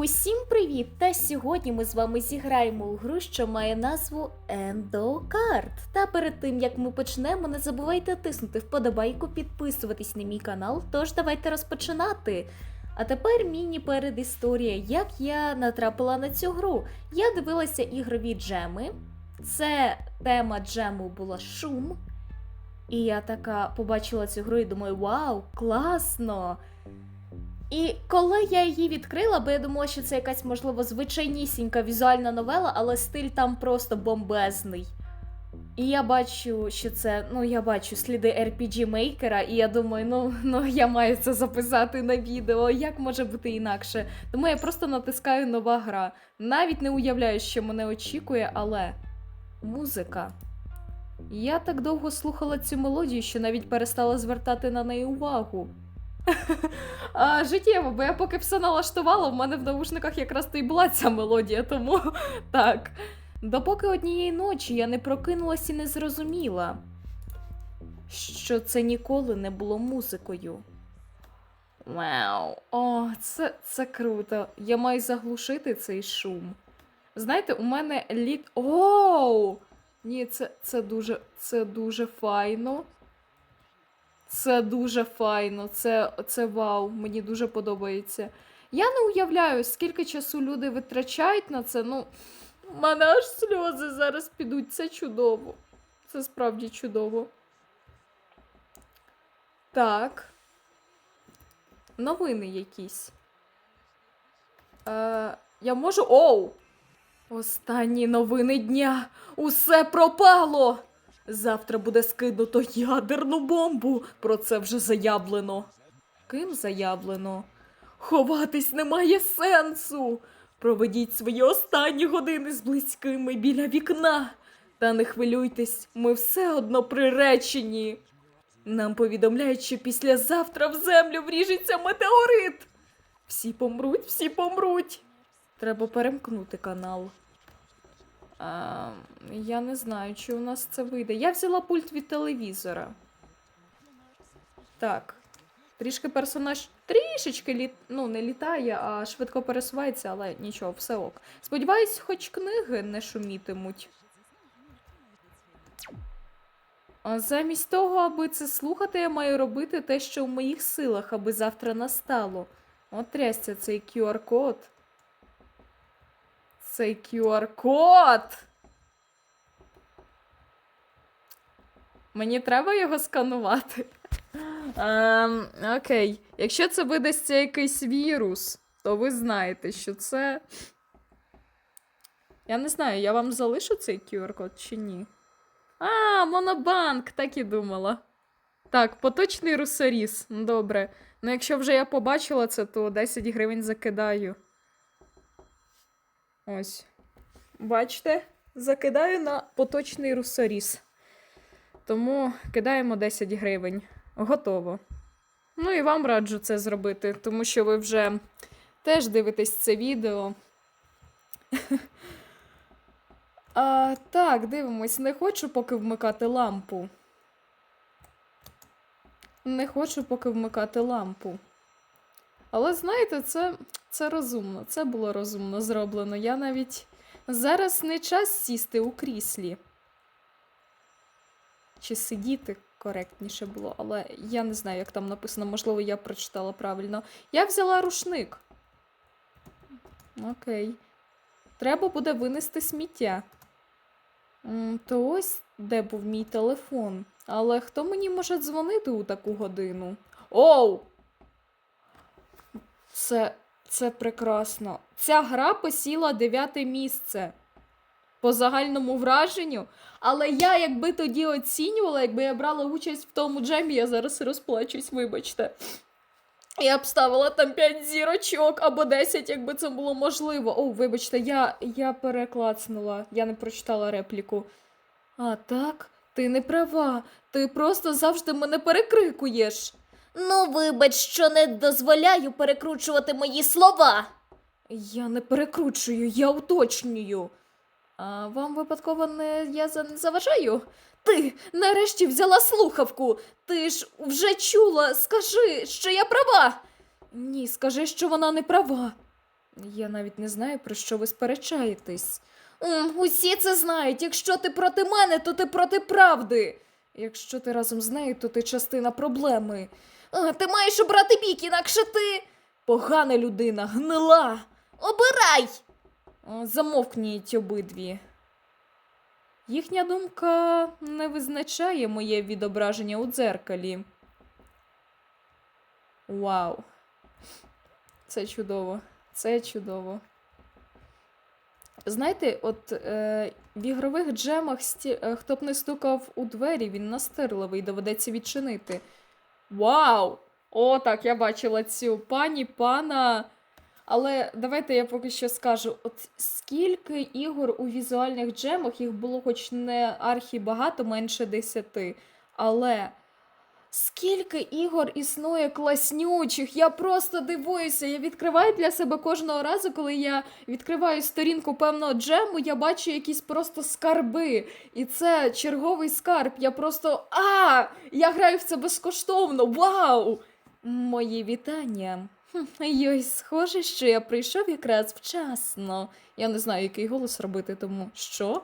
Усім привіт! Та сьогодні ми з вами зіграємо у гру, що має назву Endocard. Та перед тим як ми почнемо, не забувайте тиснути вподобайку, підписуватись на мій канал. Тож давайте розпочинати. А тепер міні-передісторія, як я натрапила на цю гру. Я дивилася ігрові джеми. Це тема джему була шум. І я така побачила цю гру і думаю, вау, класно! І коли я її відкрила, бо я думала, що це якась, можливо, звичайнісінька візуальна новела, але стиль там просто бомбезний. І я бачу, що це, ну я бачу сліди RPG мейкера, і я думаю, ну, ну я маю це записати на відео. Як може бути інакше? Тому я просто натискаю нова гра. Навіть не уявляю, що мене очікує, але музика. Я так довго слухала цю мелодію, що навіть перестала звертати на неї увагу. Життєво, бо я поки все налаштувала, в мене в наушниках якраз то й була ця мелодія, тому так. Допоки однієї ночі я не прокинулась і не зрозуміла, що це ніколи не було музикою. Вау, о, це, це круто. Я маю заглушити цей шум. Знаєте, у мене літ. Оу! Ні, це, це дуже, це дуже файно. Це дуже файно, це, це вау, мені дуже подобається. Я не уявляю, скільки часу люди витрачають на це. Ну, мене аж сльози зараз підуть. Це чудово. Це справді чудово. Так. Новини якісь. Е, я можу. Оу! Останні новини дня. Усе пропало. Завтра буде скинуто ядерну бомбу. Про це вже заявлено. Ким заявлено? Ховатись немає сенсу. Проведіть свої останні години з близькими біля вікна. Та не хвилюйтесь, ми все одно приречені. Нам повідомляють, що післязавтра в землю вріжеться метеорит. Всі помруть, всі помруть. Треба перемкнути канал. А, я не знаю, чи у нас це вийде. Я взяла пульт від телевізора. Так. Трішки персонаж трішечки літ... ну, не літає, а швидко пересувається, але нічого, все ок. Сподіваюсь, хоч книги не шумітимуть. А замість того, аби це слухати, я маю робити те, що в моїх силах, аби завтра настало. От цей QR-код. Цей QR-код. Мені треба його сканувати. Ем, окей. Якщо це видасться якийсь вірус, то ви знаєте, що це. Я не знаю, я вам залишу цей QR-код чи ні. А, монобанк, так і думала. Так, поточний русаріс. Добре. Ну, якщо вже я побачила це, то 10 гривень закидаю. Ось. Бачите? Закидаю на поточний русоріс. Тому кидаємо 10 гривень. Готово. Ну і вам раджу це зробити, тому що ви вже теж дивитесь це відео. А, так, дивимось, не хочу поки вмикати лампу. Не хочу поки вмикати лампу. Але знаєте, це, це розумно, це було розумно зроблено. Я навіть зараз не час сісти у кріслі. Чи сидіти коректніше було, але я не знаю, як там написано, можливо, я прочитала правильно. Я взяла рушник. Окей. Треба буде винести сміття. То ось де був мій телефон. Але хто мені може дзвонити у таку годину? Оу! Це, це прекрасно. Ця гра посіла дев'яте місце по загальному враженню. Але я, якби тоді оцінювала, якби я брала участь в тому джемі, я зараз розплачусь, вибачте. Я б ставила там 5 зірочок або 10, якби це було можливо. О, вибачте, я, я переклацнула, я не прочитала репліку. А так, ти не права. Ти просто завжди мене перекрикуєш. Ну, вибач, що не дозволяю перекручувати мої слова. Я не перекручую, я уточнюю. А вам випадково не я за- заважаю? Ти нарешті взяла слухавку. Ти ж вже чула. Скажи, що я права. Ні, скажи, що вона не права. Я навіть не знаю, про що ви сперечаєтесь. М, усі це знають. Якщо ти проти мене, то ти проти правди. Якщо ти разом з нею, то ти частина проблеми. Ти маєш обрати бік, інакше ти погана людина, гнила. Обирай! Замовкніть обидві. Їхня думка не визначає моє відображення у дзеркалі. Вау. Це чудово. Це чудово. Знаєте, от е, в ігрових джемах сті, е, хто б не стукав у двері, він настирливий, доведеться відчинити. Вау! О, так, я бачила цю пані, пана. Але давайте я поки що скажу: от скільки ігор у візуальних джемах, їх було хоч не архі багато, менше десяти. Але скільки ігор існує класнючих, я просто дивуюся. Я відкриваю для себе кожного разу, коли я відкриваю сторінку певного джему, я бачу якісь просто скарби. І це черговий скарб. Я просто а! Я граю в це безкоштовно. Вау! Мої вітання. Йой, схоже, що я прийшов якраз вчасно. Я не знаю, який голос робити, тому що?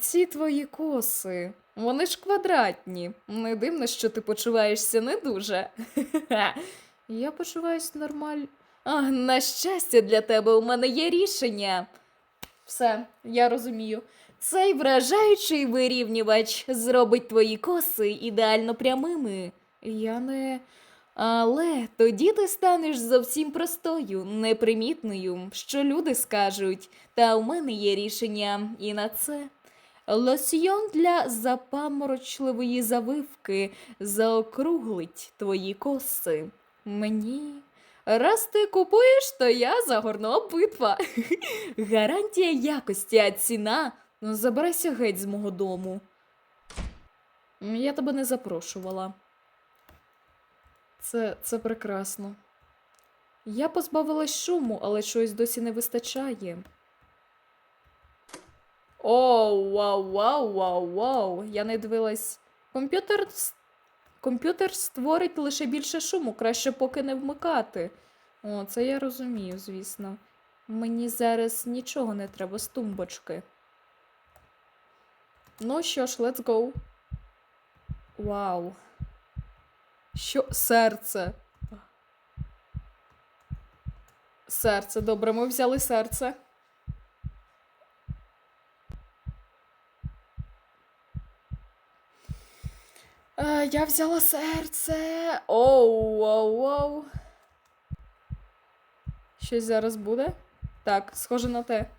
Ці твої коси, вони ж квадратні. Не дивно, що ти почуваєшся не дуже. Я почуваюсь нормально. А, на щастя, для тебе у мене є рішення. Все, я розумію. Цей вражаючий вирівнювач зробить твої коси ідеально прямими. Я не. Але тоді ти станеш зовсім простою, непримітною, що люди скажуть. Та у мене є рішення і на це. Лосьйон для запаморочливої завивки заокруглить твої коси. Мені. Раз ти купуєш, то я загорну обидва. Гарантія якості, а ціна. Ну, забирайся геть з мого дому. Я тебе не запрошувала. Це, це прекрасно. Я позбавилась шуму, але чогось досі не вистачає. Оу, вау, вау, вау, вау. Я не дивилась. Комп'ютер. Комп'ютер створить лише більше шуму, краще поки не вмикати. О, це я розумію, звісно. Мені зараз нічого не треба з тумбочки. Ну що ж, let's go. Вау. Що? Серце. Серце, добре, ми взяли серце. Е, я взяла серце. Оу, оу, оу. Щось зараз буде? Так, схоже на те.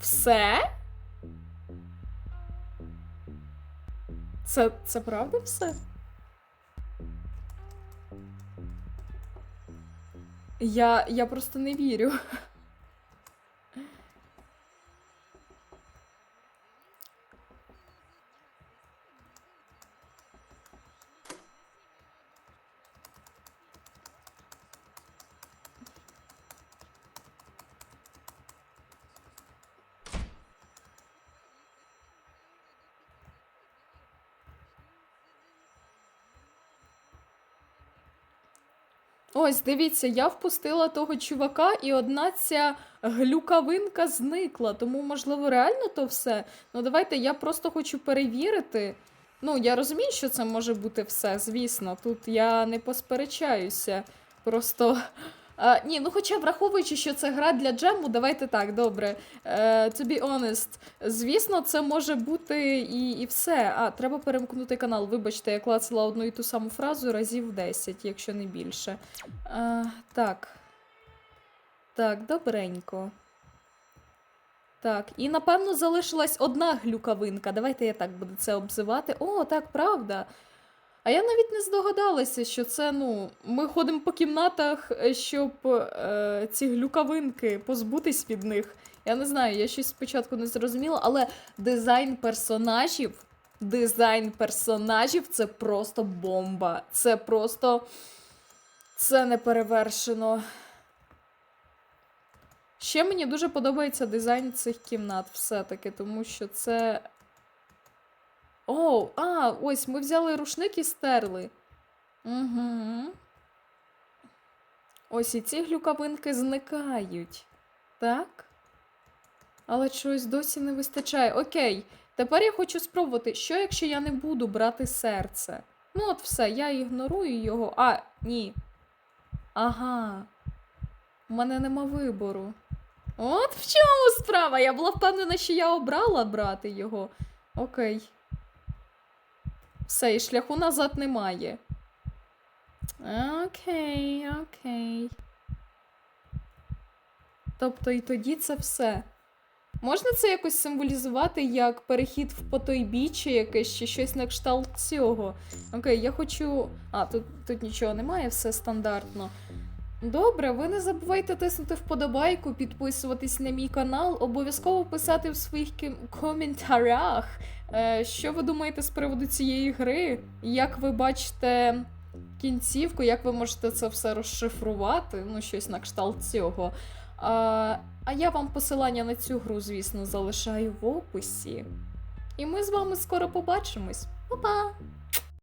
Все? Це, це правда все? Я, я просто не вірю. Ось, дивіться, я впустила того чувака, і одна ця глюкавинка зникла. Тому, можливо, реально то все. Ну, давайте я просто хочу перевірити. Ну, я розумію, що це може бути все, звісно. Тут я не посперечаюся. Просто. А, ні, ну хоча враховуючи, що це гра для джему, давайте так, добре. Е, to be honest, звісно, це може бути і, і все. А, треба перемкнути канал. Вибачте, я клацала одну і ту саму фразу разів 10, якщо не більше. А, так. Так, добренько. Так, і напевно залишилась одна глюкавинка. Давайте я так буду це обзивати. О, так, правда. А я навіть не здогадалася, що це, ну, ми ходимо по кімнатах, е, щоб е, ці глюкавинки позбутись від них. Я не знаю, я щось спочатку не зрозуміла, але дизайн персонажів, дизайн персонажів це просто бомба. Це просто. Це не перевершено. Ще мені дуже подобається дизайн цих кімнат, все-таки, тому що це. О, а, ось ми взяли рушник і стерли. Угу. Ось і ці глюкавинки зникають. Так? Але чогось досі не вистачає. Окей, тепер я хочу спробувати, що якщо я не буду брати серце? Ну, от все, я ігнорую його. А, ні. Ага. У мене нема вибору. От в чому справа? Я була впевнена, що я обрала брати його. Окей. Все, і шляху назад немає. Окей, окей. Тобто і тоді це все. Можна це якось символізувати як перехід в потойбіччя якесь чи щось на кшталт цього? Окей, я хочу. А, тут, тут нічого немає, все стандартно. Добре, ви не забувайте тиснути вподобайку, підписуватись на мій канал, обов'язково писати в своїх коментарях, е, що ви думаєте з приводу цієї гри, як ви бачите кінцівку, як ви можете це все розшифрувати, ну, щось на кшталт цього. А, а я вам посилання на цю гру, звісно, залишаю в описі. І ми з вами скоро побачимось. Па-па!